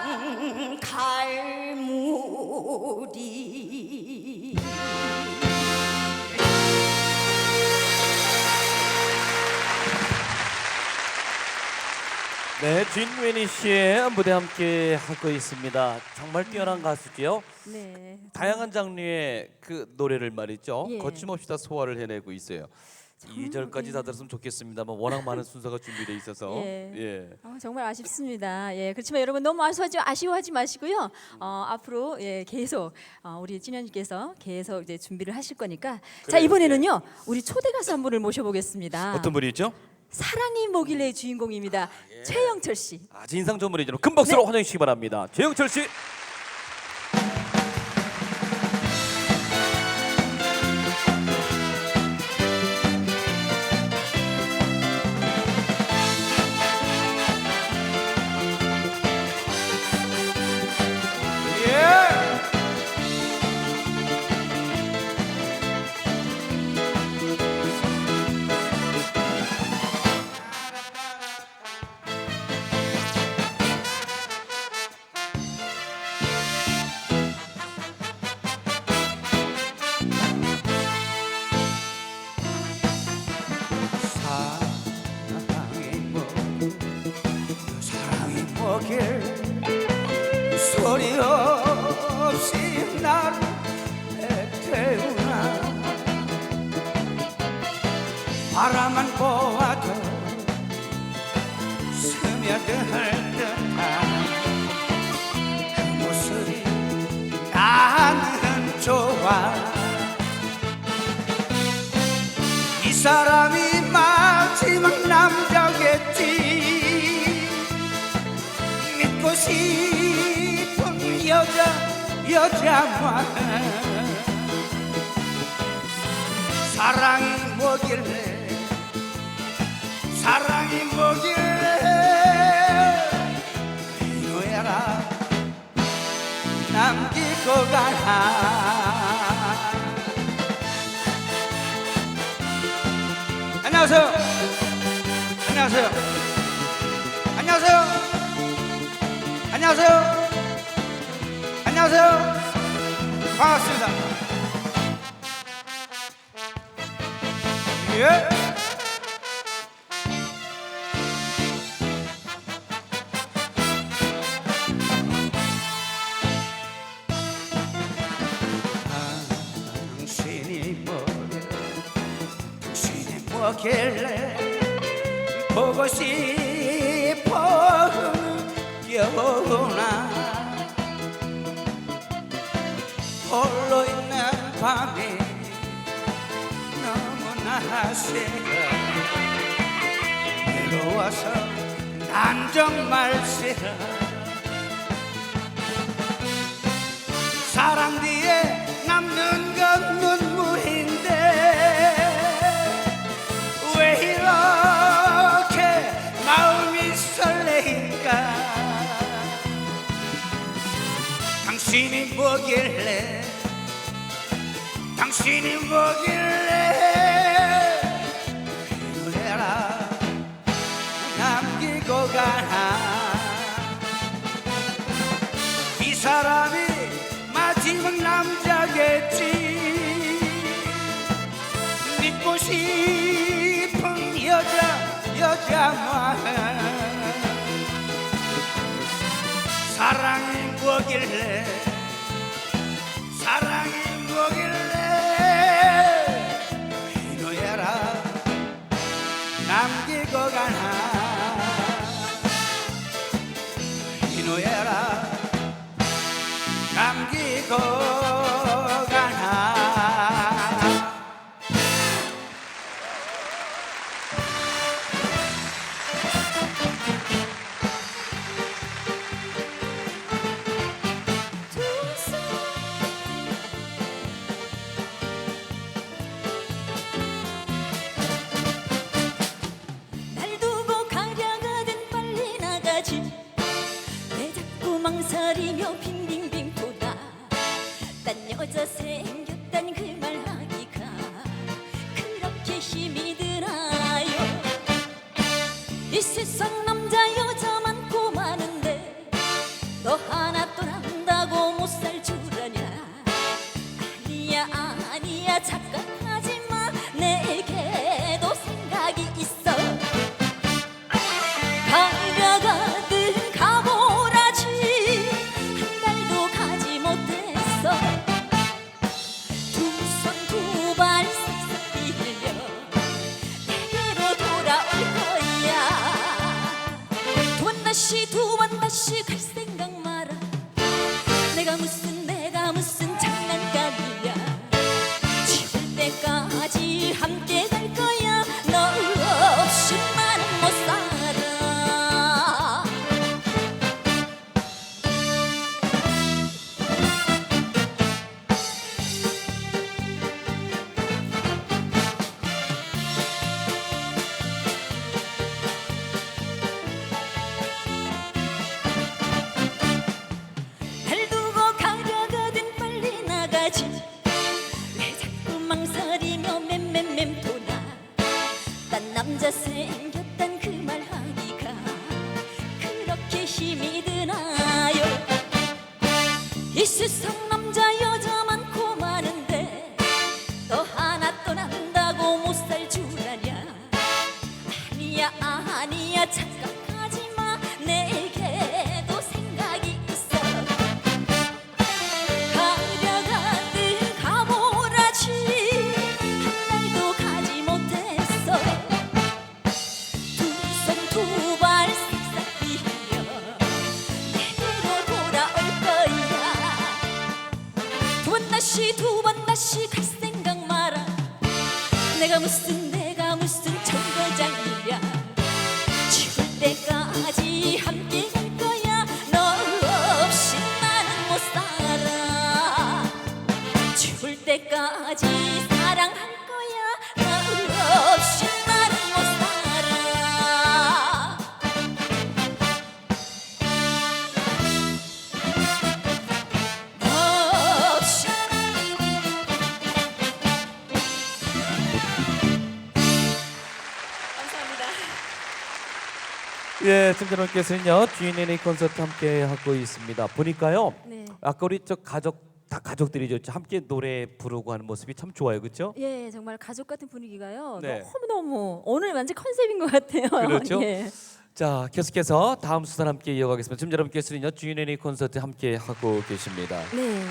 파란 갈무리 네, 진웬이 씨의 무대 함께 하고 있습니다. 정말 뛰어난 가수지요. 네. 다양한 장르의 그 노래를 말이죠. 예. 거침없이 다 소화를 해내고 있어요. 2절까지 다 들었으면 좋겠습니다만 워낙 많은 순서가 준비돼 있어서 예. 예. 어, 정말 아쉽습니다. 예, 그렇지만 여러분 너무 아쉬워하지, 아쉬워하지 마시고요. 어, 앞으로 예, 계속 어, 우리 진현님께서 계속 이제 준비를 하실 거니까. 자 그래요, 이번에는요, 우리 초대 가수 한 분을 모셔보겠습니다. 어떤 분이 있죠? 사랑이 뭐길래 주인공입니다. 최영철 씨. 아주 인상 좋은 분이죠. 큰 박수로 네. 환영해 주시기 바랍니다. 최영철 씨. 좋아 이 사람이 마지막 남자겠지. 믿고 싶은 여자 여자만 사랑이 뭐길래? 사랑이 뭐길래? 이노야라. 남기고 가나 안녕하세요. 안녕하세요. 안녕하세요. 안녕하세요. 안녕하세요. 반갑습니다. 예. 뭐길래 보고 싶어 여우나. 홀로 있는 밤이 너무나 싫어 외로워서 난 정말 싫어 사랑 뒤에 남는 당신이 뭐길래? 당신이 뭐길래? 노래라. 남기고 가나 이 사람이 마지막 남자겠지. 믿고 싶은 여자 여자만 사랑이 뭐길래 사 이 세상 이 세상 다시 두 번 다시 갈 생각 마라. 내가 무슨 내가 무슨 정거장이 예, 지금 여러분께서는요 G&A 콘서트 함께 하고 있습니다. 보니까요, 네. 아까 우리 저 가족 다 가족들이죠. 함께 노래 부르고 하는 모습이 참 좋아요, 그렇죠? 예, 정말 가족 같은 분위기가요. 네. 너무 너무 오늘 완전 컨셉인 것 같아요. 그렇죠? 예. 자, 계속해서 다음 수단 함께 이어가겠습니다. 지금 여러분께서는요 G&A 콘서트 함께 하고 계십니다. 네.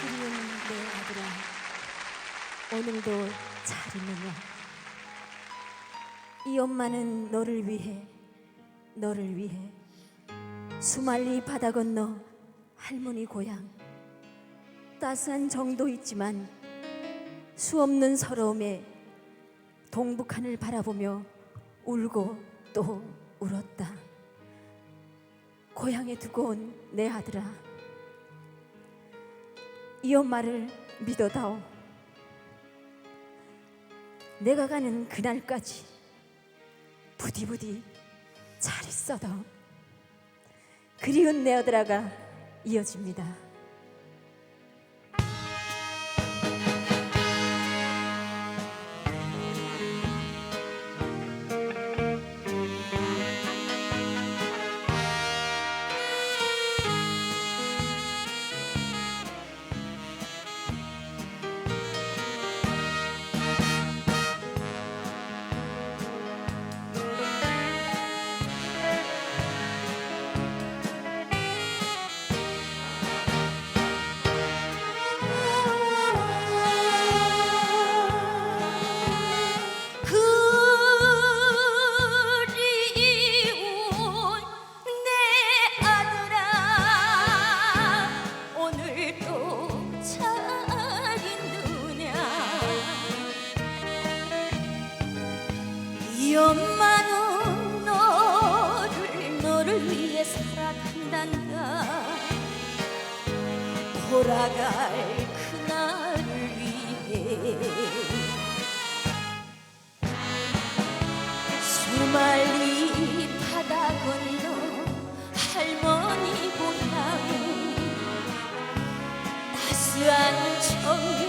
그리운 내 아들아, 오늘도 잘 있느냐? 이 엄마는 너를 위해, 너를 위해 수말리 바다 건너 할머니 고향 따스한 정도 있지만 수 없는 서러움에 동북하늘 바라보며 울고 또 울었다. 고향에 두고 온 내 아들아 이 엄마를 믿어다오 내가 가는 그날까지 부디부디 잘 있어도 그리운 내 아들아가 이어집니다 엄마는 너를 너를 위해 살아간단다. 돌아갈 그날을 위해 수말리 바다 건너 할머니 고향 따스한 정도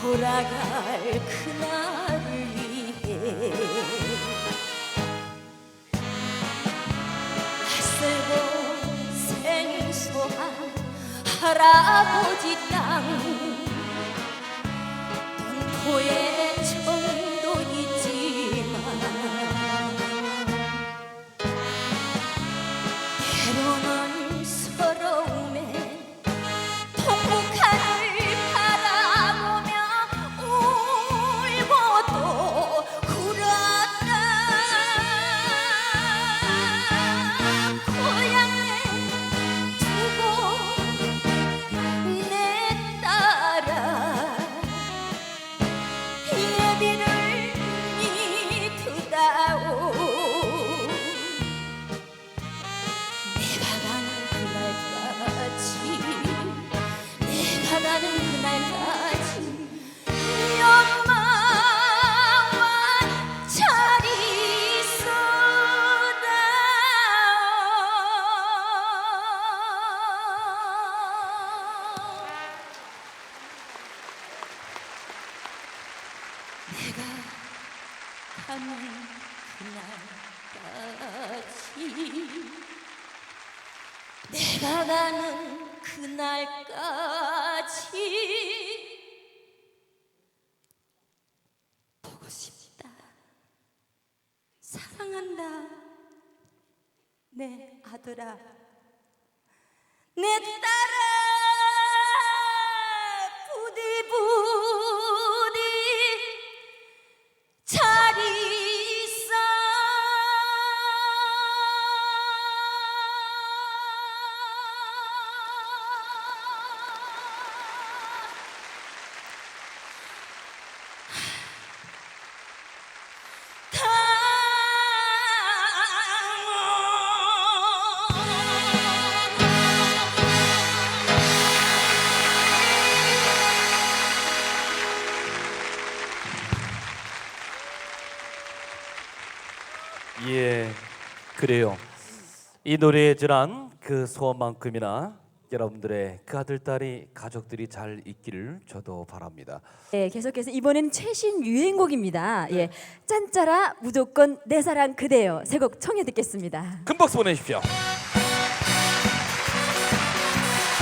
돌아갈 그날을 위해 낯설고 생소한 할아버지 땅. 동토의 정 가 가는 그날까지 보고 싶다. 사랑한다. 내 아들아. 내 딸아 예, 그래요. 이 노래에 전한 그 소원만큼이나 여러분들의 그 아들 딸이 가족들이 잘 있기를 저도 바랍니다. 예, 계속해서 이번엔 최신 유행곡입니다. 예, 짠짜라 무조건 내 사랑 그대요. 세 곡 청해 듣겠습니다. 큰 박수 보내주십시오.